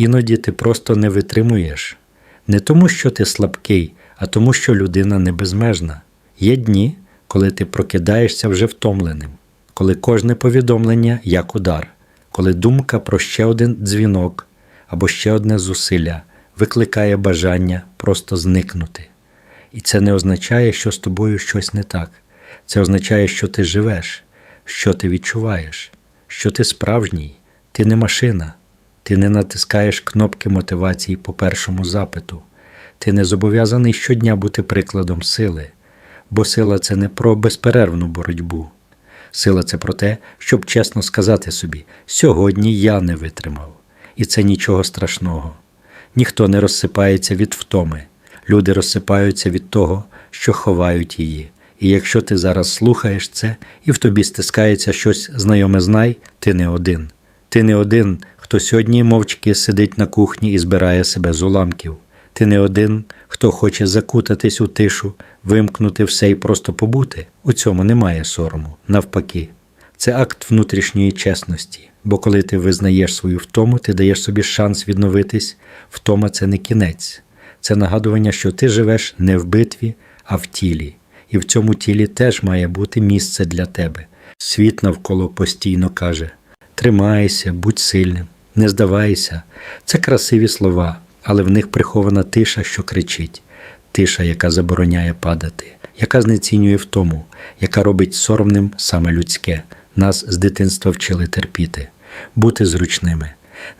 Іноді ти просто не витримуєш. Не тому, що ти слабкий, а тому, що людина не безмежна. Є дні, коли ти прокидаєшся вже втомленим, коли кожне повідомлення як удар, коли думка про ще один дзвінок або ще одне зусилля викликає бажання просто зникнути. І це не означає, що з тобою щось не так. Це означає, що ти живеш, що ти відчуваєш, що ти справжній, ти не машина, ти не натискаєш кнопки мотивації по першому запиту, ти не зобов'язаний щодня бути прикладом сили, бо сила це не про безперервну боротьбу. Сила це про те, щоб чесно сказати собі: сьогодні я не витримав, і це нічого страшного. Ніхто не розсипається від втоми, люди розсипаються від того, що ховають її. І якщо ти зараз слухаєш це і в тобі стискається щось знайоме знай, ти не один. Ти не один, хто сьогодні мовчки сидить на кухні і збирає себе з уламків. Ти не один, хто хоче закутатись у тишу, вимкнути все і просто побути. У цьому немає сорому. Навпаки, це акт внутрішньої чесності. Бо коли ти визнаєш свою втому, ти даєш собі шанс відновитись. Втома це не кінець, це нагадування, що ти живеш не в битві, а в тілі. І в цьому тілі теж має бути місце для тебе. Світ навколо постійно каже: тримайся, будь сильним, не здавайся. Це красиві слова, але в них прихована тиша, що кричить, тиша, яка забороняє падати, яка знецінює втому, яка робить соромним саме людське. Нас з дитинства вчили терпіти, бути зручними,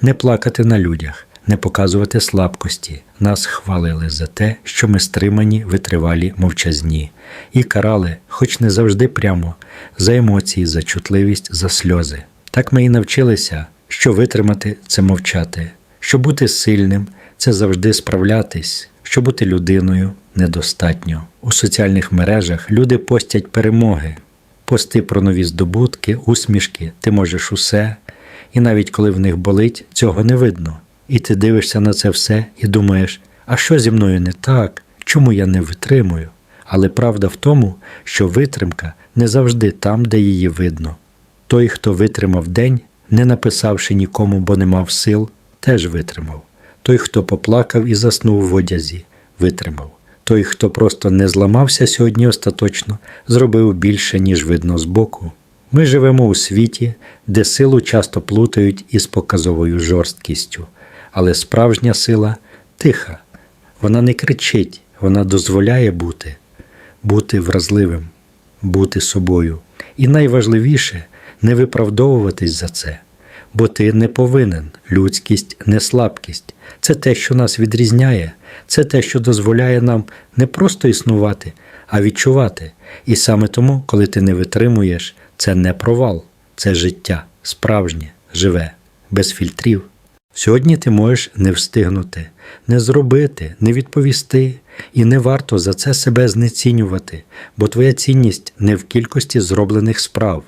не плакати на людях, не показувати слабкості. Нас хвалили за те, що ми стримані, витривалі, мовчазні, і карали, хоч не завжди прямо, за емоції, за чутливість, за сльози. Так ми і навчилися, що витримати це мовчати, що бути сильним це завжди справлятись, що бути людиною недостатньо. У соціальних мережах люди постять перемоги, пости про нові здобутки, усмішки, ти можеш усе, і навіть коли в них болить, цього не видно. І ти дивишся на це все і думаєш, а що зі мною не так, чому я не витримую? Але правда в тому, що витримка не завжди там, де її видно. Той, хто витримав день, не написавши нікому, бо не мав сил, теж витримав. Той, хто поплакав і заснув в одязі, витримав. Той, хто просто не зламався сьогодні остаточно, зробив більше, ніж видно збоку. Ми живемо у світі, де силу часто плутають із показовою жорсткістю, але справжня сила тиха. Вона не кричить, вона дозволяє бути, бути вразливим, бути собою. І найважливіше не виправдовуватись за це, бо ти не повинен. Людськість не слабкість. Це те, що нас відрізняє, це те, що дозволяє нам не просто існувати, а відчувати. І саме тому, коли ти не витримуєш, це не провал, це життя, справжнє, живе, без фільтрів. Сьогодні ти можеш не встигнути, не зробити, не відповісти, і не варто за це себе знецінювати, бо твоя цінність не в кількості зроблених справ,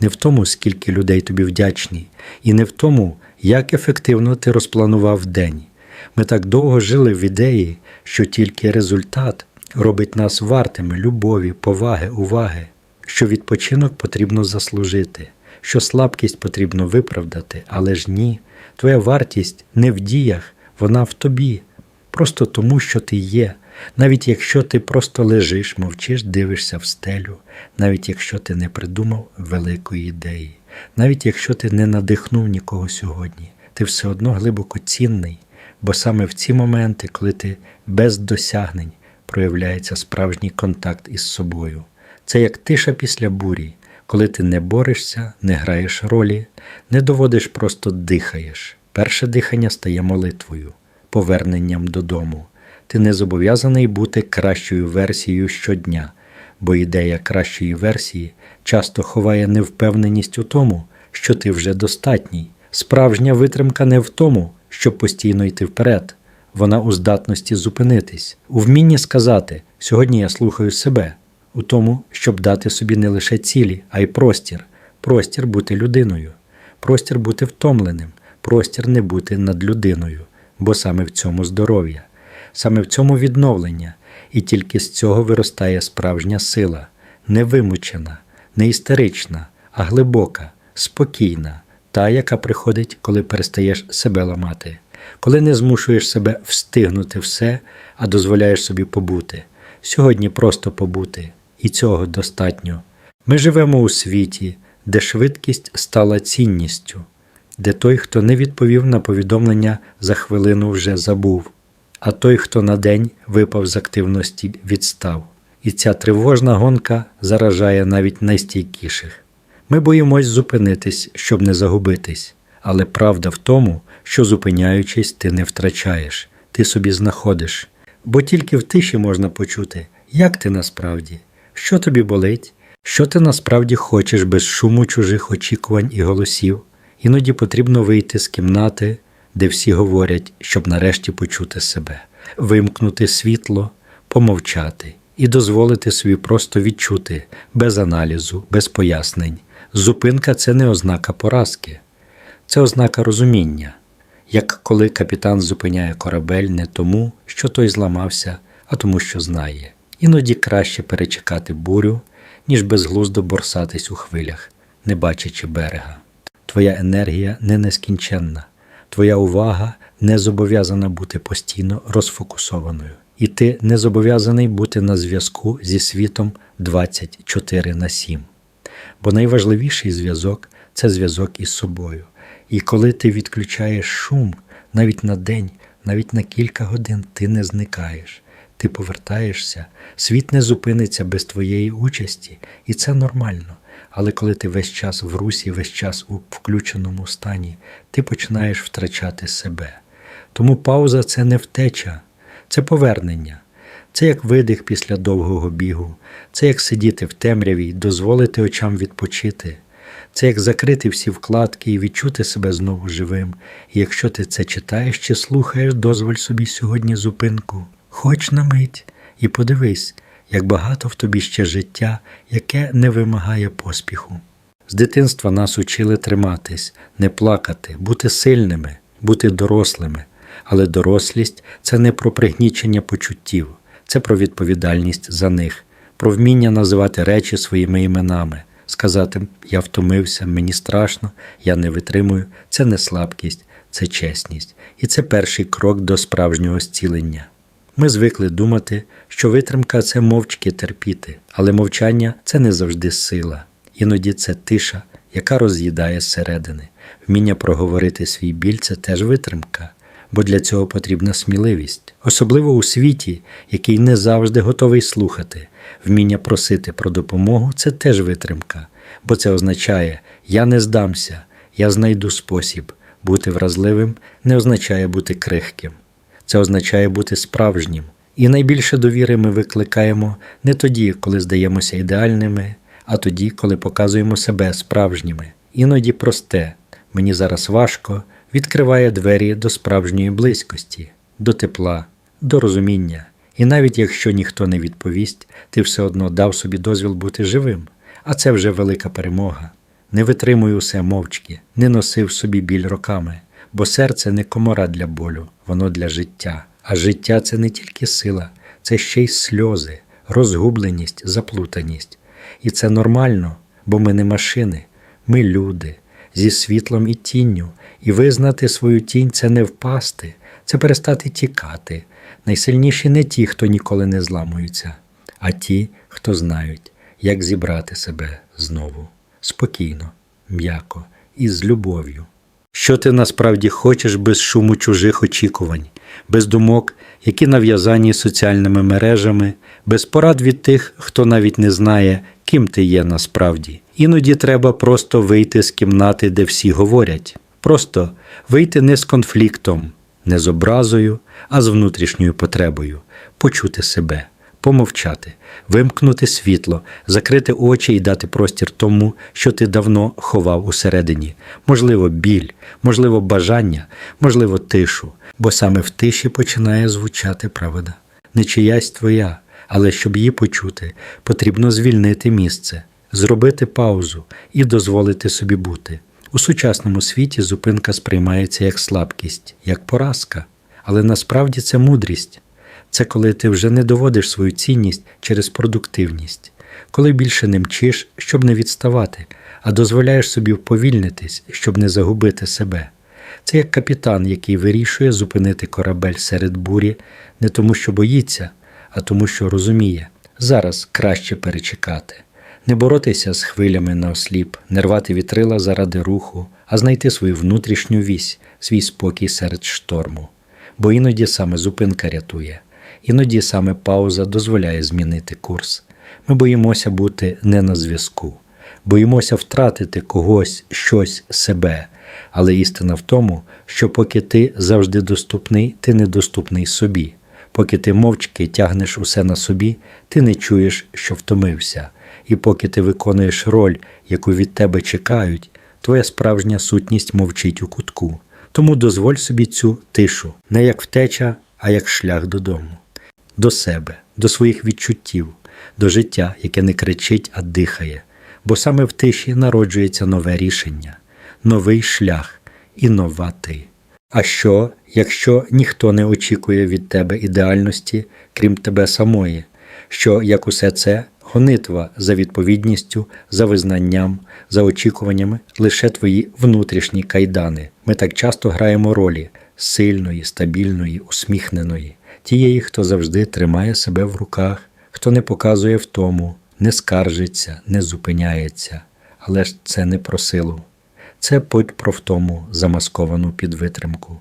не в тому, скільки людей тобі вдячні, і не в тому, як ефективно ти розпланував день. Ми так довго жили в ідеї, що тільки результат робить нас вартими любові, поваги, уваги, що відпочинок потрібно заслужити, що слабкість потрібно виправдати, але ж ні, твоя вартість не в діях, вона в тобі, просто тому, що ти є. Навіть якщо ти просто лежиш, мовчиш, дивишся в стелю, навіть якщо ти не придумав великої ідеї, навіть якщо ти не надихнув нікого сьогодні, ти все одно глибоко цінний, бо саме в ці моменти, коли ти без досягнень проявляється справжній контакт із собою. Це як тиша після бурі, коли ти не борешся, не граєш ролі, не доводиш, просто дихаєш. Перше дихання стає молитвою, поверненням додому. Ти не зобов'язаний бути кращою версією щодня, бо ідея кращої версії часто ховає невпевненість у тому, що ти вже достатній. Справжня витримка не в тому, щоб постійно йти вперед. Вона у здатності зупинитись, у вмінні сказати сьогодні я слухаю себе, у тому, щоб дати собі не лише цілі, а й простір, простір бути людиною, простір бути втомленим, простір не бути над людиною, бо саме в цьому здоров'я, саме в цьому відновлення, і тільки з цього виростає справжня сила, не вимучена, не істерична, а глибока, спокійна, та, яка приходить, коли перестаєш себе ламати. коли не змушуєш себе встигнути все, а дозволяєш собі побути. Сьогодні просто побути, і цього достатньо. Ми живемо у світі, де швидкість стала цінністю, де той, хто не відповів на повідомлення за хвилину, вже забув, а той, хто на день випав з активності, відстав. І ця тривожна гонка заражає навіть найстійкіших. Ми боїмось зупинитись, щоб не загубитись, але правда в тому, що зупиняючись, ти не втрачаєш, ти собі знаходиш, бо тільки в тиші можна почути, як ти насправді, що тобі болить, що ти насправді хочеш без шуму чужих очікувань і голосів. Іноді потрібно вийти з кімнати, де всі говорять, щоб нарешті почути себе, вимкнути світло, помовчати і дозволити собі просто відчути без аналізу, без пояснень. Зупинка це не ознака поразки, це ознака розуміння, як коли капітан зупиняє корабель не тому, що той зламався, а тому, що знає. Іноді краще перечекати бурю, ніж безглуздо борсатись у хвилях, не бачачи берега. Твоя енергія не нескінченна, твоя увага не зобов'язана бути постійно розфокусованою, і ти не зобов'язаний бути на зв'язку зі світом 24 на 7. Бо найважливіший зв'язок це зв'язок із собою. І коли ти відключаєш шум навіть на день, навіть на кілька годин, ти не зникаєш, ти повертаєшся, світ не зупиниться без твоєї участі, і це нормально. Але коли ти весь час в русі, весь час у включеному стані, ти починаєш втрачати себе. Тому пауза це не втеча, це повернення. Це як видих після довгого бігу, це як сидіти в темряві й дозволити очам відпочити, це як закрити всі вкладки і відчути себе знову живим. І якщо ти це читаєш чи слухаєш, дозволь собі сьогодні зупинку, хоч на мить, і подивись, як багато в тобі ще життя, яке не вимагає поспіху. З дитинства нас учили триматись, не плакати, бути сильними, бути дорослими. Але дорослість це не про пригнічення почуттів, це про відповідальність за них, про вміння називати речі своїми іменами, сказати Я втомився, мені страшно, я не витримую, це не слабкість, це чесність. І це перший крок до справжнього зцілення. Ми звикли думати, що витримка це мовчки терпіти, але мовчання це не завжди сила. Іноді це тиша, яка роз'їдає зсередини. Вміння проговорити свій біль це теж витримка, бо для цього потрібна сміливість, особливо у світі, який не завжди готовий слухати. Вміння просити про допомогу це теж витримка, бо це означає я не здамся, я знайду спосіб. Бути вразливим не означає бути крихким. Це означає бути справжнім. І найбільше довіри ми викликаємо не тоді, коли здаємося ідеальними, а тоді, коли показуємо себе справжніми. Іноді просте, мені зараз важко, відкриває двері до справжньої близькості, до тепла, до розуміння. І навіть якщо ніхто не відповість, ти все одно дав собі дозвіл бути живим, а це вже велика перемога. Не витримуй усе мовчки, не носив собі біль роками, бо серце не комора для болю, воно для життя. А життя це не тільки сила, це ще й сльози, розгубленість, заплутаність. І це нормально, бо ми не машини, ми люди зі світлом і тінню, і визнати свою тінь це не впасти, це перестати тікати. Найсильніші не ті, хто ніколи не зламуються, а ті, хто знають, як зібрати себе знову спокійно, м'яко і з любов'ю. Що ти насправді хочеш без шуму чужих очікувань, без думок, які нав'язані соціальними мережами, без порад від тих, хто навіть не знає, ким ти є насправді. Іноді треба просто вийти з кімнати, де всі говорять, просто вийти не з конфліктом, не з образою, а з внутрішньою потребою, почути себе, помовчати, вимкнути світло, закрити очі і дати простір тому, що ти давно ховав усередині, можливо, біль, можливо, бажання, можливо, тишу, бо саме в тиші починає звучати правда. Не чиясь твоя, але щоб її почути, потрібно звільнити місце, зробити паузу і дозволити собі бути. У сучасному світі зупинка сприймається як слабкість, як поразка, але насправді це мудрість. Це коли ти вже не доводиш свою цінність через продуктивність, коли більше не мчиш, щоб не відставати, а дозволяєш собі вповільнитись, щоб не загубити себе. Це як капітан, який вирішує зупинити корабель серед бурі не тому, що боїться, а тому, що розуміє, зараз краще перечекати, не боротися з хвилями на осліп, не рвати вітрила заради руху, а знайти свою внутрішню вісь, свій спокій серед шторму. Бо іноді саме зупинка рятує, іноді саме пауза дозволяє змінити курс. Ми боїмося бути не на зв'язку, боїмося втратити когось, щось, себе. Але істина в тому, що поки ти завжди доступний, ти недоступний собі. Поки ти мовчки тягнеш усе на собі, ти не чуєш, що втомився. І поки ти виконуєш роль, яку від тебе чекають, твоя справжня сутність мовчить у кутку. Тому дозволь собі цю тишу, не як втеча, а як шлях додому, до себе, до своїх відчуттів, до життя, яке не кричить, а дихає. Бо саме в тиші народжується нове рішення, новий шлях і нова ти. А що, якщо ніхто не очікує від тебе ідеальності, крім тебе самої, що як усе це гонитва за відповідністю, за визнанням, за очікуваннями лише твої внутрішні кайдани. Ми так часто граємо ролі сильної, стабільної, усміхненої, тієї, хто завжди тримає себе в руках, хто не показує втому, не скаржиться, не зупиняється. Але ж це не про силу. Це путь про втому, замасковану під витримку.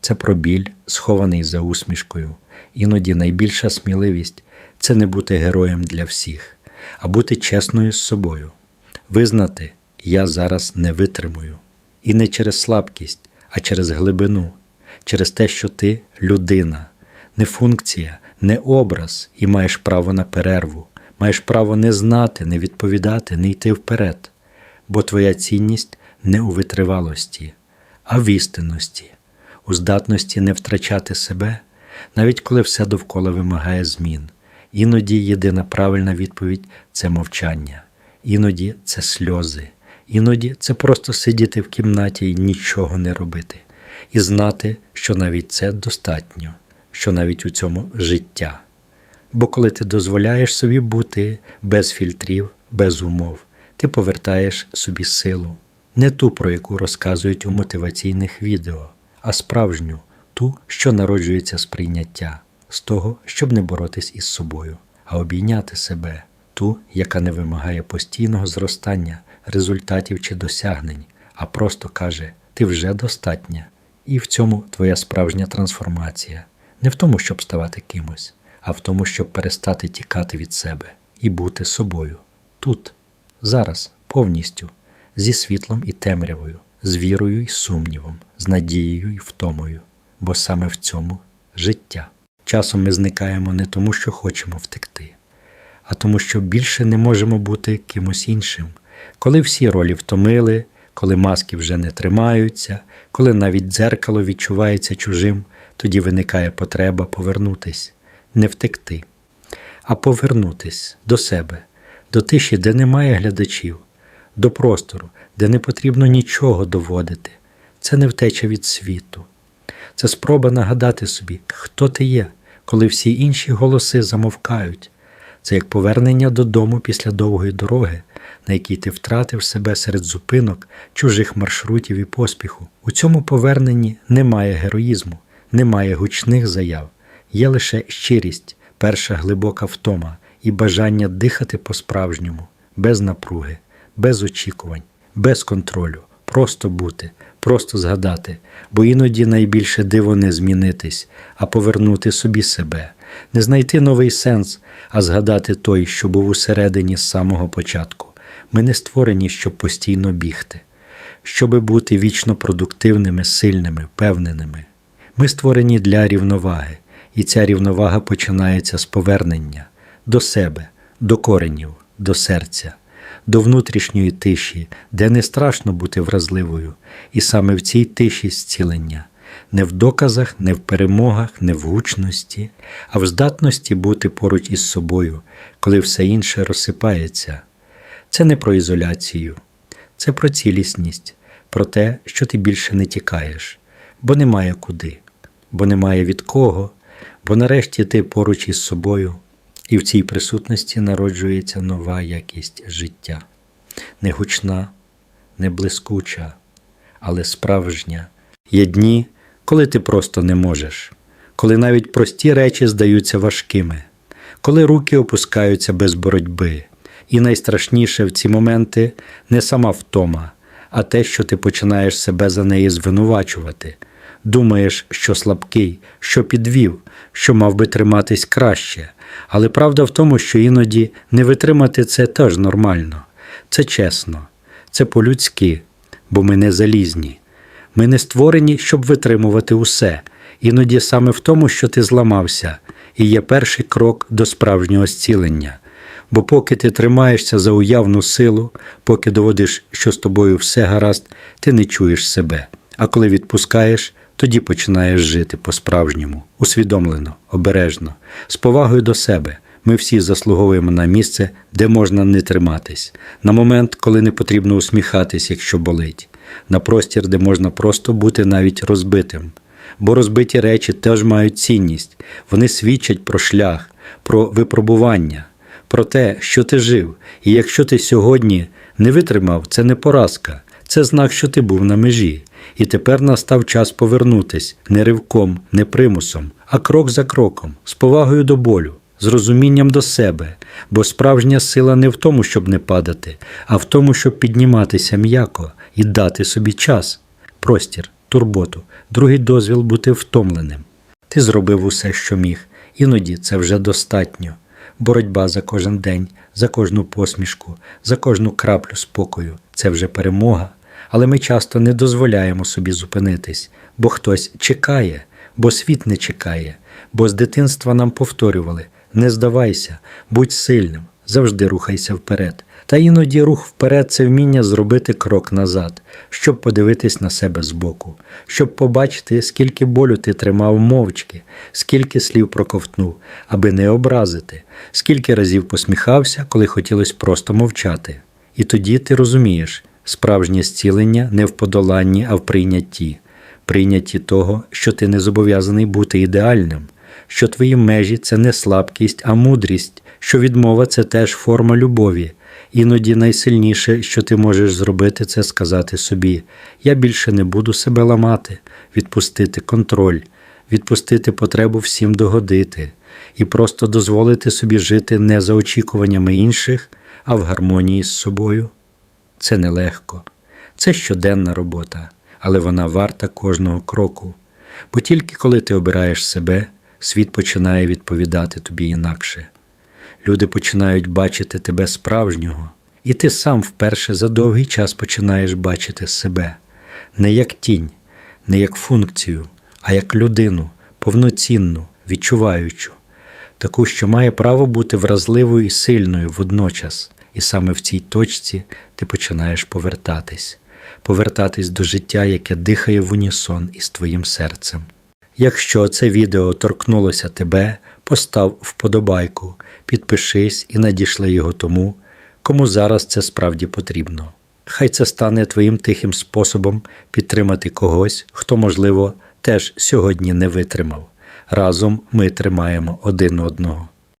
Це про біль, схований за усмішкою. Іноді найбільша сміливість це не бути героєм для всіх, а бути чесною з собою, визнати, я зараз не витримую. І не через слабкість, а через глибину, через те, що ти людина, не функція, не образ, і маєш право на перерву, маєш право не знати, не відповідати, не йти вперед, бо твоя цінність не у витривалості, а в істинності, у здатності не втрачати себе, навіть коли все довкола вимагає змін. Іноді єдина правильна відповідь це мовчання, іноді це сльози, іноді це просто сидіти в кімнаті і нічого не робити, і знати, що навіть це достатньо, що навіть у цьому життя. Бо коли ти дозволяєш собі бути без фільтрів, без умов, ти повертаєш собі силу, не ту, про яку розказують у мотиваційних відео, а справжню, ту, що народжується з прийняття, з того, щоб не боротись із собою, а обійняти себе, ту, яка не вимагає постійного зростання, результатів чи досягнень, а просто каже: ти вже достатня. І в цьому твоя справжня трансформація, не в тому, щоб ставати кимось, а в тому, щоб перестати тікати від себе і бути собою. Тут, зараз, повністю, зі світлом і темрявою, з вірою і сумнівом, з надією і втомою, бо саме в цьому життя. Часом ми зникаємо не тому, що хочемо втекти, а тому, що більше не можемо бути кимось іншим, коли всі ролі втомили, коли маски вже не тримаються, коли навіть дзеркало відчувається чужим, тоді виникає потреба повернутись, не втекти, а повернутись до себе, до тиші, де немає глядачів, до простору, де не потрібно нічого доводити. Це не втеча від світу. Це спроба нагадати собі, хто ти є, коли всі інші голоси замовкають. Це як повернення додому після довгої дороги, на якій ти втратив себе серед зупинок, чужих маршрутів і поспіху. У цьому поверненні немає героїзму, немає гучних заяв, є лише щирість, перша глибока втома і бажання дихати по-справжньому, без напруги, без очікувань, без контролю, просто бути, просто згадати, бо іноді найбільше диво не змінитись, а повернути собі себе, не знайти новий сенс, а згадати той, що був усередині з самого початку. Ми не створені, щоб постійно бігти, щоби бути вічно продуктивними, сильними, впевненими. Ми створені для рівноваги, і ця рівновага починається з повернення до себе, до коренів, до серця, до внутрішньої тиші, де не страшно бути вразливою, і саме в цій тиші зцілення, не в доказах, не в перемогах, не в гучності, а в здатності бути поруч із собою, коли все інше розсипається. Це не про ізоляцію, це про цілісність, про те, що ти більше не тікаєш, бо немає куди, бо немає від кого, бо нарешті ти поруч із собою, і в цій присутності народжується нова якість життя, не гучна, не блискуча, але справжня, Є дні, коли ти просто не можеш, коли навіть прості речі здаються важкими, коли руки опускаються без боротьби. І найстрашніше в ці моменти не сама втома, а те, що ти починаєш себе за неї звинувачувати. Думаєш, що слабкий, що підвів, що мав би триматись краще. Але правда в тому, що іноді не витримати це теж нормально. Це чесно, це по-людськи, бо ми не залізні. Ми не створені, щоб витримувати усе. Іноді саме в тому, що ти зламався, і є перший крок до справжнього зцілення. Бо поки ти тримаєшся за уявну силу, поки доводиш, що з тобою все гаразд, ти не чуєш себе. А коли відпускаєш, тоді починаєш жити по-справжньому, усвідомлено, обережно, з повагою до себе. Ми всі заслуговуємо на місце, де можна не триматись, на момент, коли не потрібно усміхатись, якщо болить, на простір, де можна просто бути навіть розбитим. Бо розбиті речі теж мають цінність, вони свідчать про шлях, про випробування, про те, що ти жив. І якщо ти сьогодні не витримав, це не поразка, це знак, що ти був на межі. І тепер настав час повернутись не ривком, не примусом, а крок за кроком, з повагою до болю, з розумінням до себе, бо справжня сила не в тому, щоб не падати, а в тому, щоб підніматися м'яко і дати собі час, простір, турботу, другий дозвіл бути втомленим. Ти зробив усе, що міг, іноді це вже достатньо. Боротьба за кожен день, за кожну посмішку, за кожну краплю спокою це вже перемога. Але ми часто не дозволяємо собі зупинитись, бо хтось чекає, бо світ не чекає, бо з дитинства нам повторювали не здавайся, будь сильним, завжди рухайся вперед. Та іноді рух вперед це вміння зробити крок назад, щоб подивитись на себе збоку, щоб побачити, скільки болю ти тримав мовчки, скільки слів проковтнув, аби не образити, скільки разів посміхався, коли хотілося просто мовчати. І тоді ти розумієш, справжнє зцілення не в подоланні, а в прийнятті, прийнятті того, що ти не зобов'язаний бути ідеальним, що твої межі це не слабкість, а мудрість, що відмова це теж форма любові. Іноді найсильніше, що ти можеш зробити, це сказати собі: я більше не буду себе ламати, відпустити контроль, відпустити потребу всім догодити і просто дозволити собі жити не за очікуваннями інших, а в гармонії з собою. Це нелегко, це щоденна робота, але вона варта кожного кроку. Бо тільки коли ти обираєш себе, світ починає відповідати тобі інакше. Люди починають бачити тебе справжнього, і ти сам вперше за довгий час починаєш бачити себе не як тінь, не як функцію, а як людину, повноцінну, відчуваючу, таку, що має право бути вразливою і сильною водночас. І саме в цій точці ти починаєш повертатись, повертатись до життя, яке дихає в унісон із твоїм серцем. Якщо це відео торкнулося тебе, постав вподобайку, підпишись і надішли його тому, кому зараз це справді потрібно. Хай це стане твоїм тихим способом підтримати когось, хто, можливо, теж сьогодні не витримав. Разом ми тримаємо один одного.